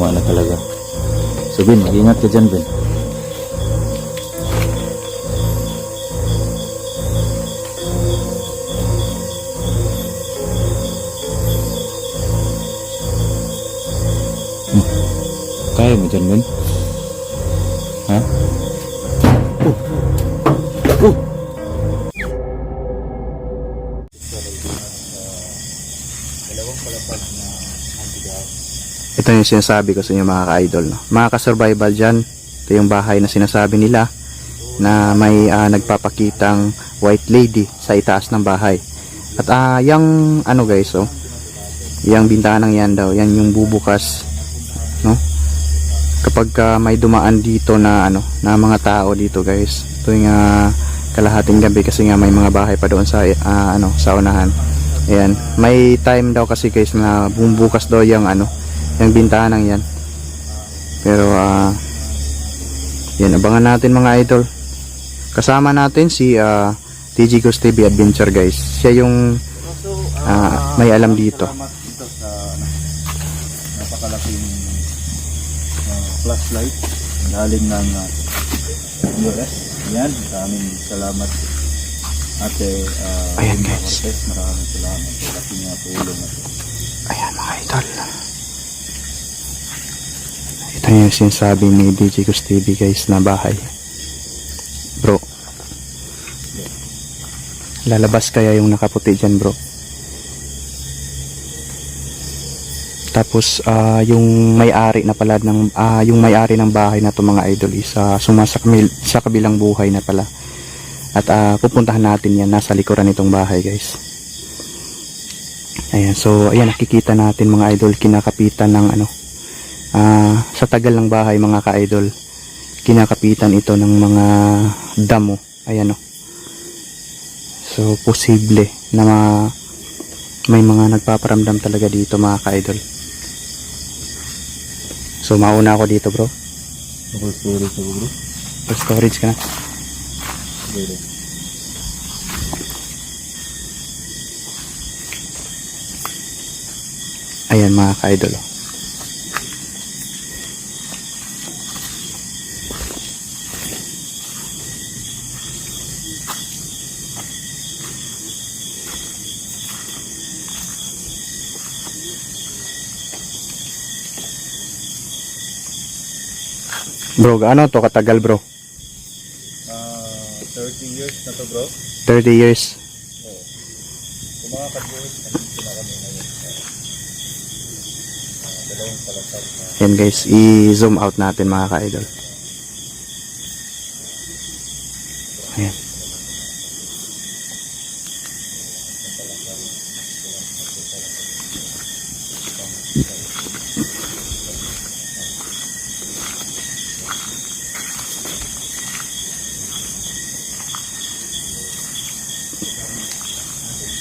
Tama na talaga. So Ben, mag-ingat ka dyan Ben. Hmm. Kaya mo dyan Ben? Ito yung sinasabi ko sa inyo mga ka-idol. No? Mga ka-survival dyan, ito yung bahay na sinasabi nila na may ah, nagpapakitang white lady sa itaas ng bahay. At ah, yung ano guys, oh, yung bintanang yan daw, yan yung bubukas, no? Kapag ah, may dumaan dito na ano, na mga tao dito guys, ito yung ah, kalahating gabi kasi nga may mga bahay pa doon sa ah, ano, sa unahan. Ayan, may time daw kasi guys na bumubukas daw yung ano, yung bintanang yan. Pero ah yan abangan natin mga idol. Kasama natin si ah, TG Ghost TV Adventure guys. Siya yung ah, may alam dito. Napakalaking uh, flashlight galing ng uh, US. Yan, maraming salamat ate uh, Ayan, guys. Maraming salamat sa aking uh, tulong. Ayan mga idol. Ito yung sinasabi ni DJ Ghost TV guys na bahay. Bro. Lalabas kaya yung nakaputi dyan bro. Tapos ah, yung may-ari na pala ng ah, yung may-ari ng bahay na to mga idol is ah, sumasakmil sa kabilang buhay na pala. At ah, pupuntahan natin yan nasa likuran nitong bahay guys. Ayan, so ayan nakikita natin mga idol kinakapitan ng ano ah, sa tagal ng bahay mga ka-idol kinakapitan ito ng mga damo. Ayan o. So posible na ma- may mga nagpaparamdam talaga dito mga ka-idol. So mauna ako dito bro. Story sa bro. For storage ka na. Ayan mga ka-idol. oh. Bro, ano to katagal bro? Uh, 30 years na to bro. 30 years. Oo. Kung mga ka-viewers, nandito na kami ngayon. Uh, dalawang palasag na Yan guys, i-zoom out natin mga ka-idol. Ayan.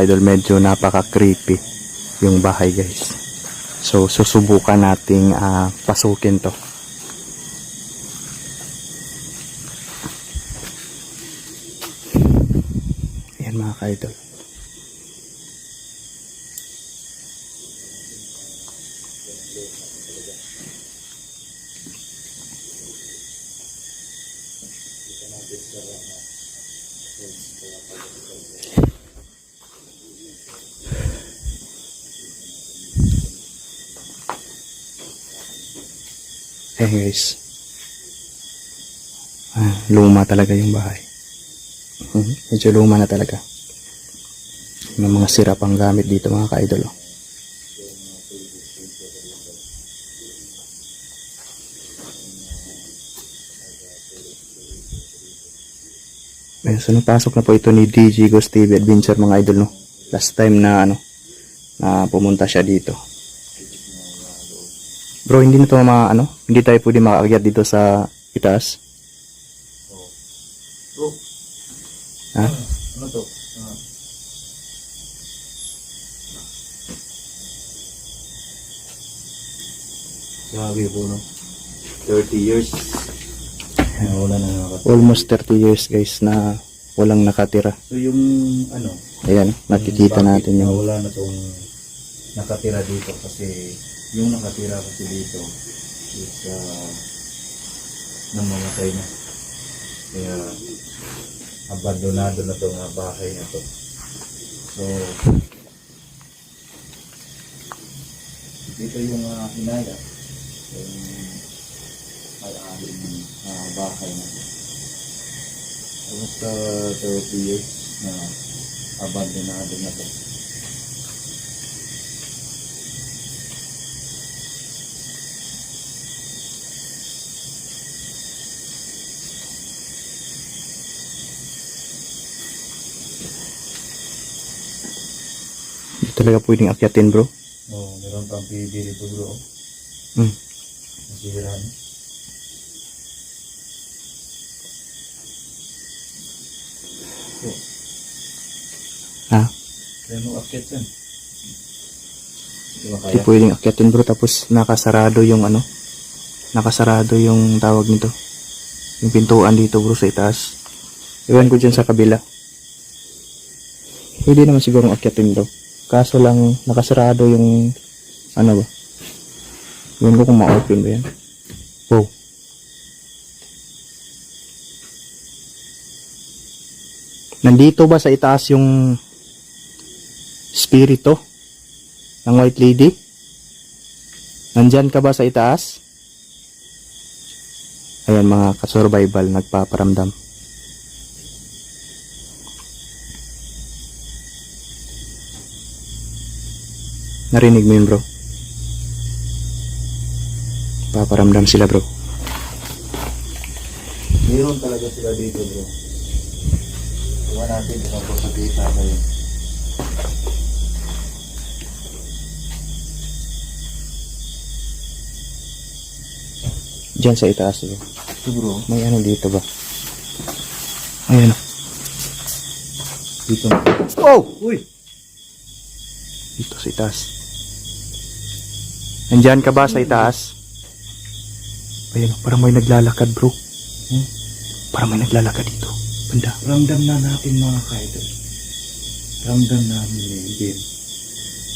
idol, medyo napaka-creepy yung bahay guys. So susubukan nating ah, pasukin to. Yan mga ka-idol. Ayan guys. Ah, luma talaga yung bahay. Mhm, Medyo luma na talaga. May mga sira pang gamit dito mga ka-idol. oh. Ayan, So napasok na po ito ni DJ Ghost TV Adventure mga idol no. Last time na ano na pumunta siya dito. Bro, hindi na to ma ano, hindi tayo pwede makaakyat dito sa itaas. Bro, Ha? ano to? Ah. Grabe po, no? 30 years. Ah, wala na nakakatawa. Almost 30 years guys na walang nakatira. So yung ano, Ayan, nakikita natin yung wala na tong nakatira dito kasi yung nakatira kasi dito is uh, namamatay na. Kaya abandonado na tong uh, bahay na to. So dito yung uh, hinaya yung ng uh, bahay na to. Almost uh, 30 years na abandonado na to. Talaga pwedeng akyatin bro. Oh, meron pang PB dito bro. Hmm. Nasira na. Oh, Ha? kaya mo akit yan. Hindi pwedeng akyatin bro tapos nakasarado yung ano. Nakasarado yung tawag nito. Yung pintuan dito bro sa itaas. Iwan ko dyan sa kabila. Pwede naman siguro akyatin bro. Kaso lang nakasarado yung ano ba? Iwan ko kung ma-open ba yan. Wow. Nandito ba sa itaas yung spirito ng White Lady? Nandyan ka ba sa itaas? Ayan mga kasurvival nagpaparamdam. Narinig mo yun bro? Paparamdam sila bro. Meron talaga sila dito bro. Iwan natin kung papagkita kayo. Diyan sa itaas bro. Ito bro. May ano dito ba? Ayan. Dito. Oh! Uy! Dito sa itaas. Nandyan ka ba sa itaas? Ayan, parang may naglalakad bro. Hmm? Parang may naglalakad dito. Banda. Ramdam na natin mga kaidol. Ramdam namin eh, din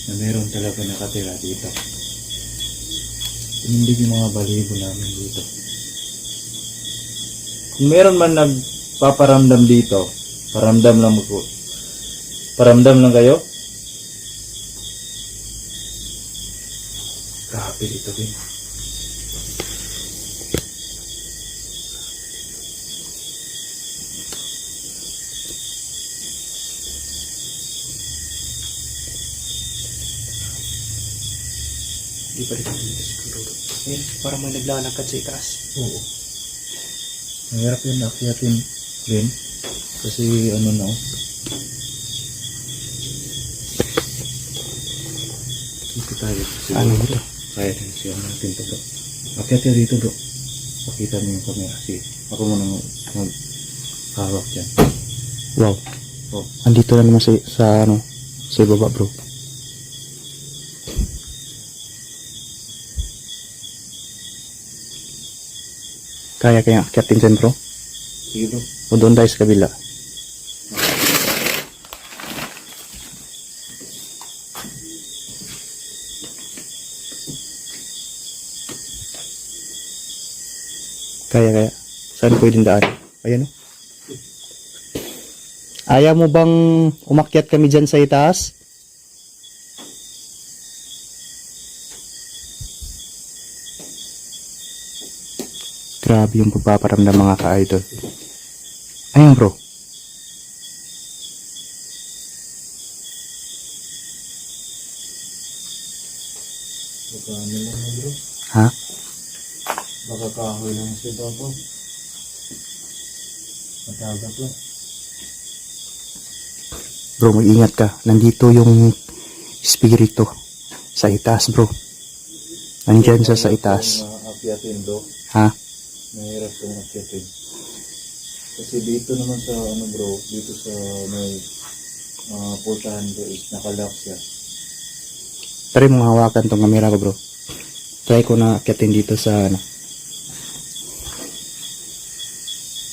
na meron talaga nakatira dito. Tumindig yung mga balibo namin dito. Kung meron man nagpaparamdam dito, paramdam lang mo po. Paramdam lang kayo? Grabe dito din. Di ba dito siguro? Eh, parang may naglalakad sa itaas. Oo. Mahirap yun akyatin din. Kasi ano na oh. Dito tayo. Siguro. Ano ito? Kaya din siya natin to bro. Akyat ka dito bro. Pakita mo yung camera. Sige. Ako muna mag hawak dyan. Wow. Oh. Andito na naman sa, sa ano, sa baba bro. Kaya kaya akyatin dyan bro? Sige bro. O doon tayo sa kabila? Kaya kaya. Saan pwedeng daan? Ayan o. Ayaw mo bang umakyat kami dyan sa itaas? Grabe yung pagpaparamdam mga ka-idol. Ayun bro. Ha? Baka kahoy lang sa baba. Matagat lang. Bro, mag-ingat ka. Nandito yung espiritu sa itaas, bro. Nandyan siya sa itaas. Kung akyatin bro, Ha? mahirap kung akyatin. Kasi dito naman sa ano bro, dito sa may uh, portahan bro is nakalock siya. Try mo hawakan tong camera ko, bro. Try ko na akyatin dito sa ano.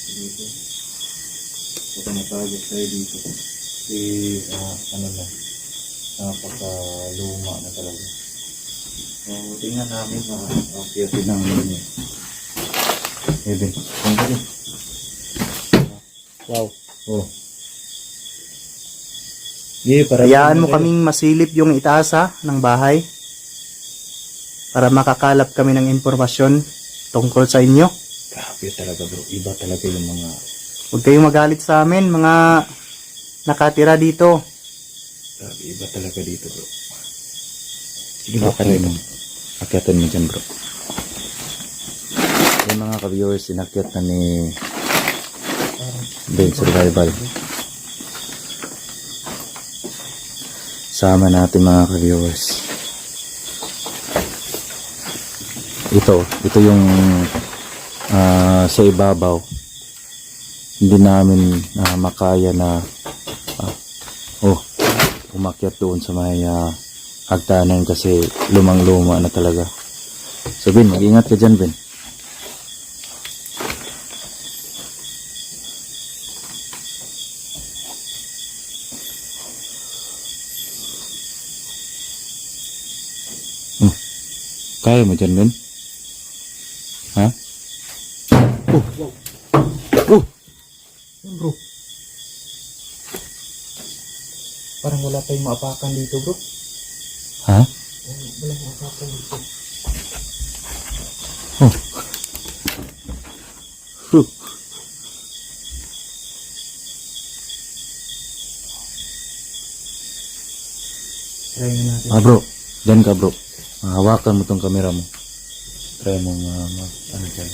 dito. Baka matagos tayo dito. Kasi, ah, ano na, napakaluma na talaga. So, tingnan namin na ang piyatin ng ano niya. Eben, kung ka din. Wow. Oh. Yeah, para Hayaan mo kaming masilip yung itaas ha, ng bahay. Para makakalap kami ng impormasyon tungkol sa inyo. Grabe talaga bro. Iba talaga yung mga... Huwag kayong magalit sa amin, mga nakatira dito. Grabe, iba talaga dito bro. Sige, bro, Okay mo. Akyatan mo dyan bro. Yung mga ka-viewers, inakyat na ni Ben Survival. Sama natin mga ka-viewers. Ito, ito yung ah, sa ibabaw. Hindi namin ah, makaya na ah, oh, umakyat doon sa may ah, hagdanan kasi lumang-luma na talaga. So Ben, mag-ingat ka dyan Ben. Hmm. Kaya mo dyan Ben? Ha? Oh, Oh! Yan, bro. Parang wala tayong maapakan dito, bro. Ha? Wala maapakan dito. Oh. Huh. Try nga natin. Ah bro, dyan ka bro. Hawakan mo tong camera mo. Try mo nga, ma- ano dyan.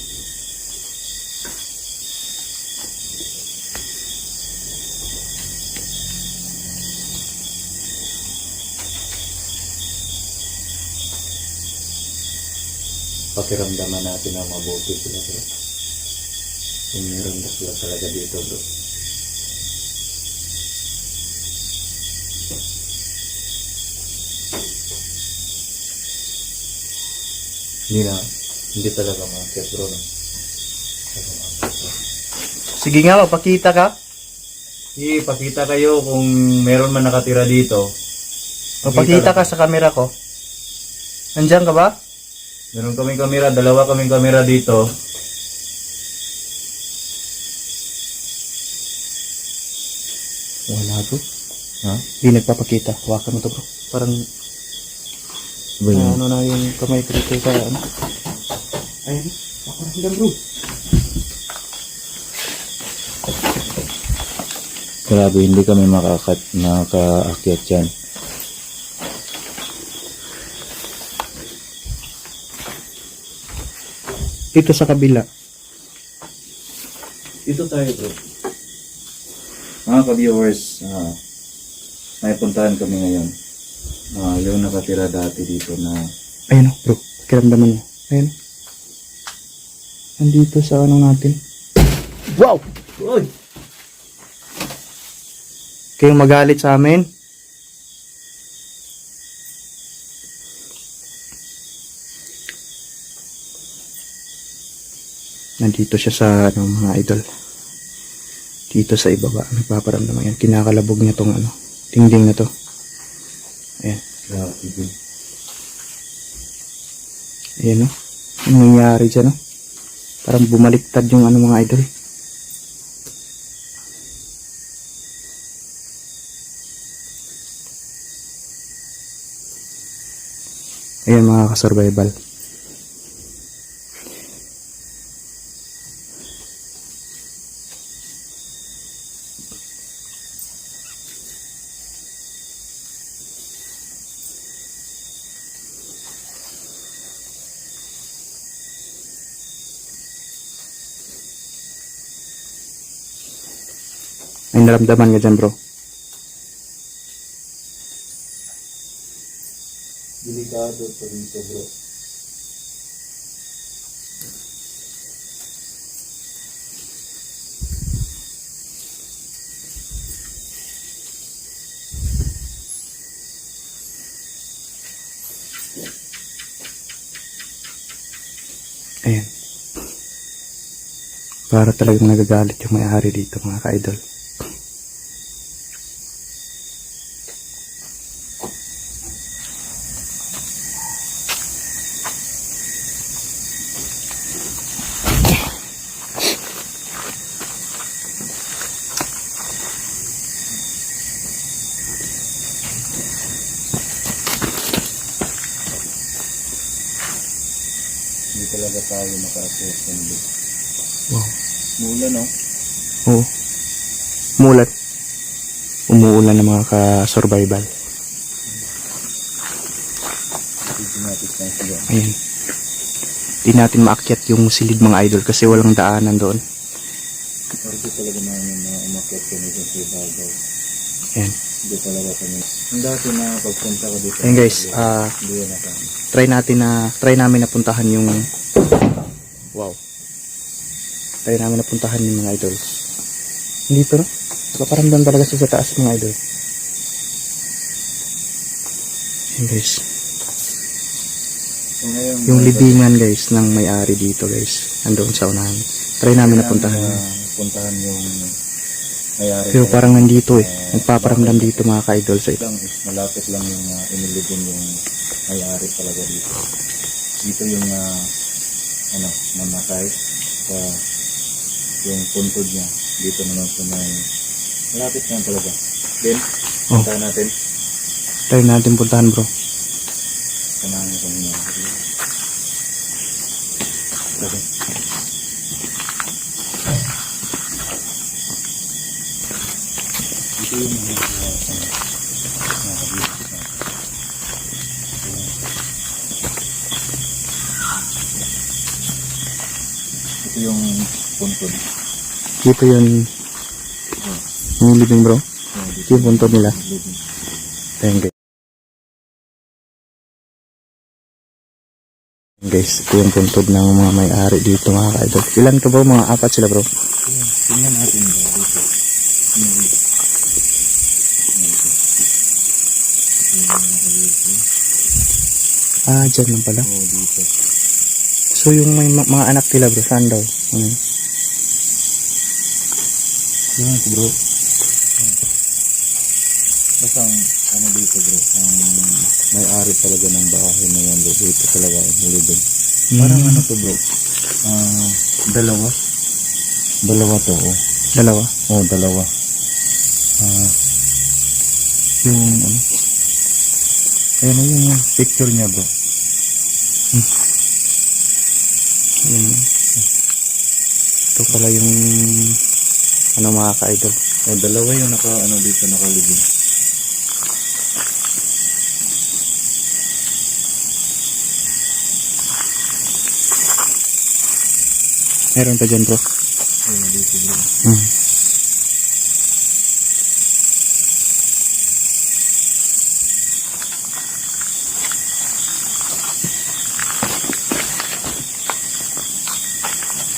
Pakiramdaman natin na mabuti sila bro. Kung meron ba sila talaga dito bro. Hindi na, hindi talaga maakyat bro. No? Sige nga, papakita ka. Sige, pakita kayo kung meron man nakatira dito. Papakita ka sa camera ko. Nandiyan ka ba? Meron kaming kamera, dalawa kaming kamera dito. Wala, bro. Ha? Hindi nagpapakita. Hawakan mo to, bro. Parang Ba yun? ano na yung kamay ko dito sa ano. Ayun. Ako na bro. Grabe, hindi kami makakat, makakaakyat dyan. Dito sa kabila. Dito tayo bro. Mga ka-viewers, ah, may puntahan kami ngayon. Ah, yung nakatira dati dito na Ayun, oh, bro. Pakiramdaman mo. Ayun. Nandito sa ano natin. Wow! Uy! Kayong magalit sa amin? Nandito siya sa ano, mga idol. Dito sa ibaba. Nagpaparamdam yan. Kinakalabog niya tong ano. Dingding na to. Ayan. Ayan o. Anong nangyari dyan o? Parang bumaliktad yung ano mga idol. Ayan mga ka-survival. May naramdaman ka dyan bro. Delikado to rito bro. Ayan. Para talagang nagagalit yung may-ari dito mga ka-idol. Tayo bit. Wow. Mula no? Oo. Umulan. Umuulan ng mga ka-survival. Ayan. Di natin maakyat yung silid mga idol kasi walang daanan doon. Ordo talaga namin na umakyat kami sa Sibagaw. Ayan. Hindi talaga kami. Ang dati na pagpunta ko dito. Ayan guys, ah kami. try natin na try namin na puntahan yung wow. Try namin na puntahan yung mga idol. Hindi to no? Paparamdam talaga sa sa taas mga idol. Ayan guys. So ngayon, Yung libingan guys ng may-ari dito guys. Andoon sa unahan. Try namin na puntahan. na puntahan yung mayari. Pero parang nandito eh. Nagpaparamdam dito mga ka-idol sa lang is malapit lang yung uh, inilibon yung may-ari talaga dito. Dito yung uh, ano, namatay sa yung puntod niya. Dito naman sa may malapit lang talaga. Then, Oh. puntahan natin. Try natin puntahan bro. Samahan niyo kami. Okay. Ito yung mga. Ito yung puntod. Dito yun. Yung living bro. Ito yung puntod nila. living. Ayan guys. Ito yung puntod ng mga may-ari dito mga ka-idol. Ilan ka bro? Mga apat sila bro. Tingnan natin ba dito. Ano dito? Ano dito? Ito yung mga kabisnes. Ah, dyan lang pala. Oo, dito. So yung may ma- mga anak nila bro, saan daw? Ano? Yan bro. Basta ang ano dito bro, ang may-ari talaga ng bahay na yan bro. Dito talaga ang living. Parang ano to bro? Ah, dalawa. Dalawa to, oh. Dalawa. Oh, dalawa. Ah, yung ano? Ayun, yung picture niya bro. Ayan. Ito pala yung ano mga ka-idol. Oh, dalawa yung naka, ano dito, nakalibing. Meron pa dyan bro. Ayun, dito bro. Hmm.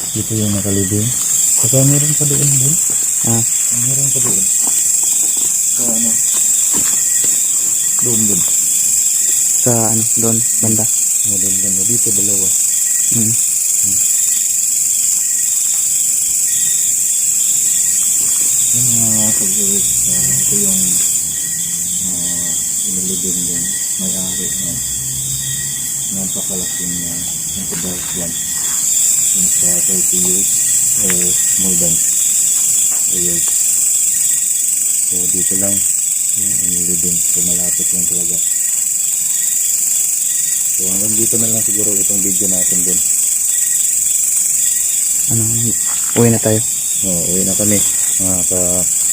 Dito yung nakalibing. Saka meron pa doon bro. Ah, Meron pa doon. Sa ano? Doon din. sa ano, doon, banda. Oh, doon ganda. Dito dalawa. Hmm. Yung mga pag-uwis, uh, ito yung uh, inilibing yung may-ari na napakalaking uh, nagkabawas yan. Yung sa 30 years or more than 3 years. So dito lang yung inilibing. So malapit lang talaga. So hanggang dito na lang siguro itong video natin din. Ano, uwi na tayo. Oh, uwi na kami. Mga ka...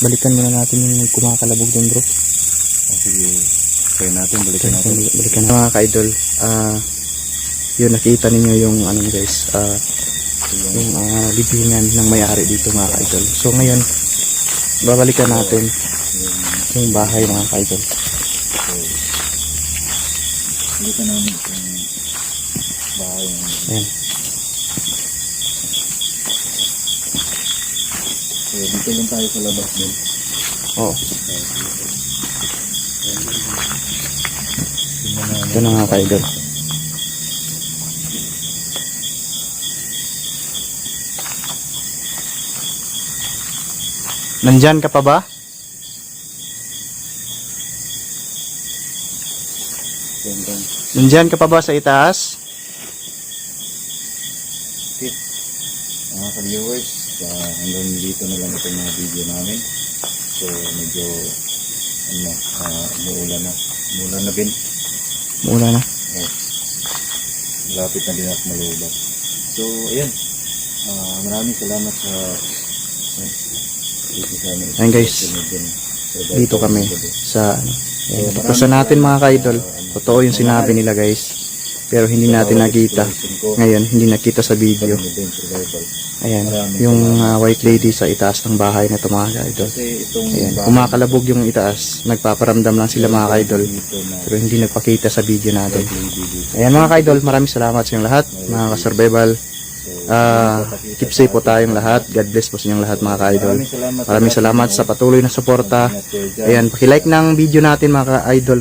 Balikan muna natin yung kumakalabog doon bro. Oh, sige, try natin. Balikan natin. Balikan. Mga ka-idol, ah, yun nakita ninyo yung ano guys, ah, Yung, yung ah, libingan ng may-ari dito mga ka-idol. So ngayon, babalikan natin yung, yung bahay mga ka-idol. ka namin itong bahay Ayan. So, dito lang tayo sa labas din. Oo. Ito na mga ka-idol. Nandyan ka pa ba? Nandyan ka pa ba sa itaas? Mga ka-viewers, uh, hanggang dito na lang itong mga video namin. So, medyo, ano, uh, umuulan na. Umuulan na din. Mula na. Oh. Lapit na din at malubak. So, ayan. Ah, maraming salamat sa amin. Ayan, guys. Dito kami sa ano. Ayan, natin mga ka-idol. Totoo yung sinabi nila guys. Pero hindi natin nakita. Ngayon, hindi nakita sa video. Ayan, yung ah, white lady sa itaas ng bahay na ito mga ka-idol. Ayan, kumakalabog yung itaas. Nagpaparamdam lang sila mga ka-idol. Pero hindi nagpakita sa video natin. Ayan mga ka-idol, maraming salamat sa inyong lahat. Mga ka-survival. Ah, keep safe po tayong lahat. God bless po sa inyong lahat mga ka-idol. Maraming salamat. Sa patuloy na suporta. Ayan, paki-like ng video natin mga ka-idol